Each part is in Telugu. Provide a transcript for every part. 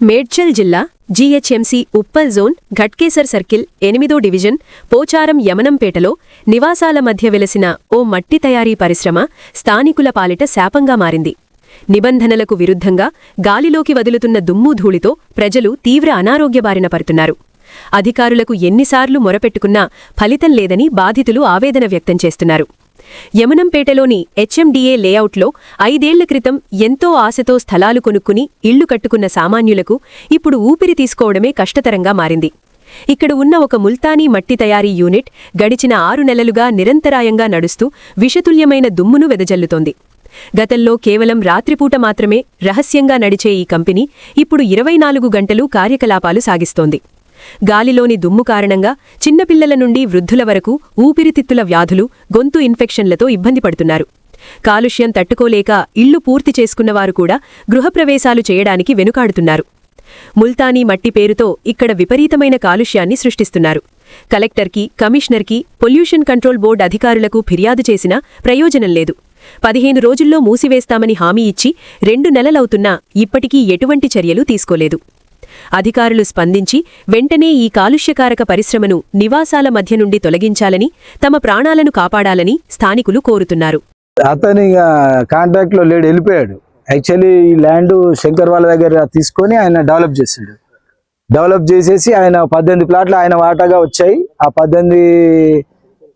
మేడ్చల్ జిల్లా GHMC Uppal zone Ghatkesar circle ఎనిమిదో డివిజన్ పోచారం యమనంపేటలో నివాసాల మధ్య వెలసిన ఓ మట్టి తయారీ పరిశ్రమ స్థానికుల పాలిట శాపంగా మారింది. నిబంధనలకు విరుద్ధంగా గాలిలోకి వదులుతున్న దుమ్ము ధూళితో ప్రజలు తీవ్ర అనారోగ్య బారిన పడుతున్నారు. అధికారులకు ఎన్నిసార్లు మొరపెట్టుకున్నా ఫలితం లేదని బాధితులు ఆవేదన వ్యక్తం చేస్తున్నారు. యమనంపేటలోని హెచ్ఎండిఏ లేఅవుట్లో ఐదేళ్ళ క్రితం ఎంతో ఆశతో స్థలాలు కొనుక్కుని ఇళ్ళు కట్టుకున్న సామాన్యులకు ఇప్పుడు ఊపిరి తీసుకోవడమే కష్టతరంగా మారింది. ఇక్కడ ఉన్న ఒక ముల్తానీ మట్టి తయారీ యూనిట్ గడిచిన ఆరు నెలలుగా నిరంతరాయంగా నడుస్తూ విషతుల్యమైన దుమ్మును వెదజల్లుతోంది. గతంలో కేవలం రాత్రిపూట మాత్రమే రహస్యంగా నడిచే ఈ కంపెనీ ఇప్పుడు ఇరవై నాలుగు గంటలు కార్యకలాపాలు సాగిస్తోంది. గాలిలోని దుమ్ము కారణంగా చిన్నపిల్లల నుండి వృద్ధుల వరకు ఊపిరితిత్తుల వ్యాధులు గొంతు ఇన్ఫెక్షన్లతో ఇబ్బంది పడుతున్నారు. కాలుష్యం తట్టుకోలేక ఇళ్ళు పూర్తి చేసుకున్నవారు కూడా గృహప్రవేశాలు చేయడానికి వెనుకాడుతున్నారు. ముల్తానీ మట్టి పేరుతో ఇక్కడ విపరీతమైన కాలుష్యాన్ని సృష్టిస్తున్నారు. కలెక్టర్కి కమిషనర్కి పొల్యూషన్ కంట్రోల్ బోర్డు అధికారులకు ఫిర్యాదు చేసినా ప్రయోజనం లేదు. పదిహేను రోజుల్లో మూసివేస్తామని హామీ ఇచ్చి రెండు నెలలవుతున్నా ఇప్పటికీ ఎటువంటి చర్యలు తీసుకోలేదు. అధికారులు స్పందించి వెంటనే ఈ కాలుష్యకారక పరిశ్రమను నివాసాల మధ్య నుండి తొలగించాలని తమ ప్రాణాలను కాపాడాలని స్థానికులు కోరుతున్నారు. అతని కాంట్రాక్ట్లో కాంట్రాక్ట్లో లేడు వెళ్ళిపోయాడు. యాక్చువల్లీ ఈ ల్యాండ్ శంకర్ వాళ్ళ దగ్గర తీసుకొని ఆయన డెవలప్ చేసిండు. డెవలప్ చేసేసి ఆయన పద్దెనిమిది ప్లాట్లు ఆయన వాటాగా వచ్చాయి. ఆ పద్దెనిమిది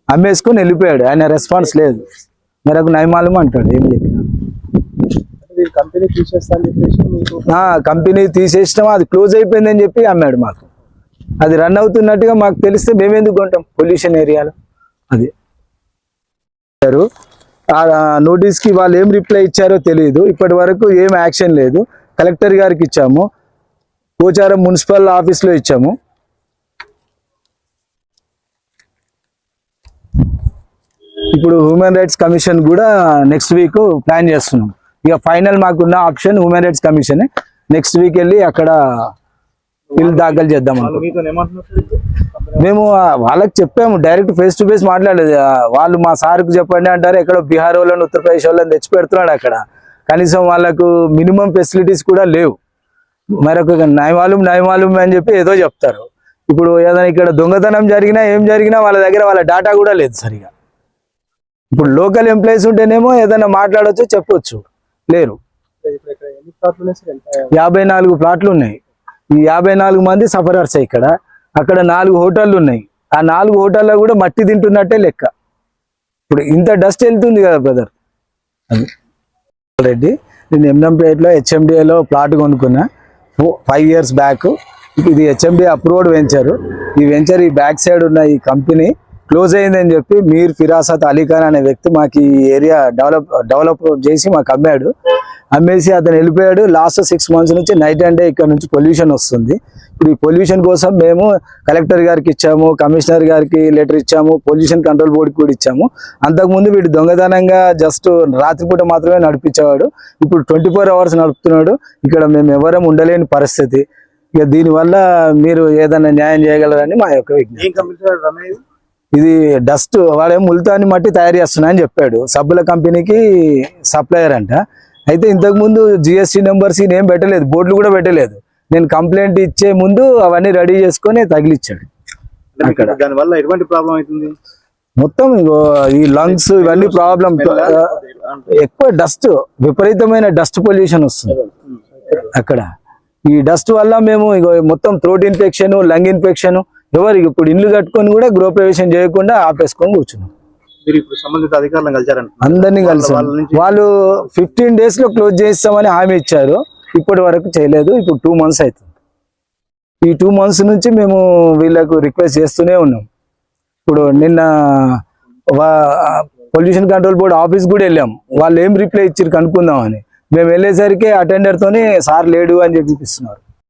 అమ్మేసుకొని వెళ్ళిపోయాడు. ఆయన రెస్పాన్స్ లేదు. మరొక నయమాలము అంటాడు ఏం కంపెనీ తీసేస్తా చెప్పేసి మీకు కంపెనీ తీసేసినాం అది క్లోజ్ అయిపోయిందని చెప్పి అమ్మాడు మాకు. అది రన్ అవుతున్నట్టుగా మాకు తెలిస్తే మేమెందుకు కొంటాం? పొల్యూషన్ ఏరియాలో అది. ఆ నోటీస్కి వాళ్ళు ఏం రిప్లై ఇచ్చారో తెలియదు. ఇప్పటి వరకు ఏం యాక్షన్ లేదు. కలెక్టర్ గారికి ఇచ్చాము. పోచారం మున్సిపల్ ఆఫీస్లో ఇచ్చాము. ఇప్పుడు హ్యూమన్ రైట్స్ కమిషన్ కూడా నెక్స్ట్ వీక్ ప్లాన్ చేస్తున్నాం. ఇక ఫైనల్ మాకున్న option human rights commission next week వెళ్ళి అక్కడ బిల్ దాఖలు చేద్దాం మేము వాళ్ళకి చెప్పాము డైరెక్ట్ ఫేస్ టు ఫేస్ మాట్లాడలేదు. వాళ్ళు మా సార్కు చెప్పండి అంటారు ఎక్కడో బీహార్ వాళ్ళని ఉత్తరప్రదేశ్ వాళ్ళని తెచ్చి పెడుతున్నాడు అక్కడ. కనీసం వాళ్ళకు మినిమం ఫెసిలిటీస్ కూడా లేవు. మరొక నయమాలు నయమాలు అని చెప్పి ఏదో చెప్తారు. ఇప్పుడు ఏదైనా ఇక్కడ దొంగతనం జరిగినా ఏం జరిగినా వాళ్ళ దగ్గర వాళ్ళ డాటా కూడా లేదు సరిగా. ఇప్పుడు లోకల్ ఎంప్లాయీస్ ఉంటేనేమో ఏదైనా మాట్లాడవచ్చు చెప్పొచ్చు. లేరు. ఇప్పుడు ఇక్కడ ఎన్ని ప్లాట్లు ఉన్నాయి సార్? ఎంత యాభై? నాలుగు ప్లాట్లు ఉన్నాయి. ఈ యాభై నాలుగు మంది సఫరర్స్ ఇక్కడ. అక్కడ నాలుగు హోటళ్ళు ఉన్నాయి. ఆ నాలుగు హోటల్లో కూడా మట్టి తింటున్నట్టే లెక్క. ఇప్పుడు ఇంత డస్ట్ వెళ్తుంది కదా బ్రదర్? అది. రెడ్డి నేను ఎంఎంపేటలో హెచ్ఎండిఏలో ప్లాట్ కొనుక్కున్నా. ఫైవ్ ఇయర్స్ బ్యాక్ ఇది హెచ్ఎండి అప్రూవ్డ్ వెంచర్ ఈ వెంచర్ ఈ బ్యాక్ సైడ్ ఉన్న ఈ కంపెనీ క్లోజ్ అయిందని చెప్పి మీర్ ఫిరాసత్ అలీఖాన్ అనే వ్యక్తి మాకు ఈ ఏరియా డెవలప్ డెవలప్ చేసి మాకు అమ్మాడు. అమ్మేసి అతను వెళ్ళిపోయాడు. లాస్ట్ సిక్స్ మంత్స్ నుంచి నైట్ అండ్ డే ఇక్కడ నుంచి పొల్యూషన్ వస్తుంది. ఇప్పుడు ఈ పొల్యూషన్ కోసం మేము కలెక్టర్ గారికి ఇచ్చాము కమిషనర్ గారికి లెటర్ ఇచ్చాము పొల్యూషన్ కంట్రోల్ బోర్డుకి కూడా ఇచ్చాము. అంతకుముందు వీడు దొంగతనంగా జస్ట్ రాత్రిపూట మాత్రమే నడిపించేవాడు. ఇప్పుడు ట్వంటీ ఫోర్ అవర్స్ నడుపుతున్నాడు. ఇక్కడ మేము ఎవరం ఉండలేని పరిస్థితి. ఇక దీనివల్ల మీరు ఏదైనా న్యాయం చేయగలరని మా యొక్క విజ్ఞప్తి. ఇది డస్ట్ వాడేం ముల్తాని మట్టి తయారు చేస్తున్నా అని చెప్పాడు. సబ్బుల కంపెనీకి సప్లయర్ అంట. అయితే ఇంతకు ముందు జిఎస్టీ నెంబర్స్ ఏం పెట్టలేదు బోర్డులు కూడా పెట్టలేదు. నేను కంప్లైంట్ ఇచ్చే ముందు అవన్నీ రెడీ చేసుకొని తగిలిచ్చాడు. అంటే మీకు దాని వల్ల ఎటువంటి ప్రాబ్లం అవుతుంది? మొత్తం ఈ లంగ్స్ ఇవన్నీ ప్రాబ్లం ఎక్కువ డస్ట్ విపరీతమైన డస్ట్ పొల్యూషన్ వస్తుంది. అక్కడ. ఈ డస్ట్ వల్ల మేము ఇగో మొత్తం థ్రోట్ ఇన్ఫెక్షన్ లంగ్ ఇన్ఫెక్షన్ ఎవరు ఇప్పుడు ఇల్లు కట్టుకొని కూడా గృహప్రవేశం చేయకుండా ఆపేసుకొని కూర్చున్నాం. మీరు ఇప్పుడు సంబంధిత అధికారులను కలిసారంట అందరినీ కలిసి వాళ్ళ ఫిఫ్టీన్ డేస్లో క్లోజ్ చేస్తామని హామీ ఇచ్చారు. ఇప్పటి వరకు చేయలేదు. ఇప్పుడు టూ మంత్స్ అవుతుంది. ఈ టూ మంత్స్ నుంచి మేము వీళ్ళకు రిక్వెస్ట్ చేస్తూనే ఉన్నాం. ఇప్పుడు నిన్న పొల్యూషన్ కంట్రోల్ బోర్డ్ ఆఫీస్ కూడా వెళ్ళాం. వాళ్ళు ఏం రిప్లై ఇచ్చారు కనుక్కుందామని. మేము వెళ్ళేసరికి అటెండర్ తోని సార్ లేడు అని చెప్పి ఇస్తున్నారు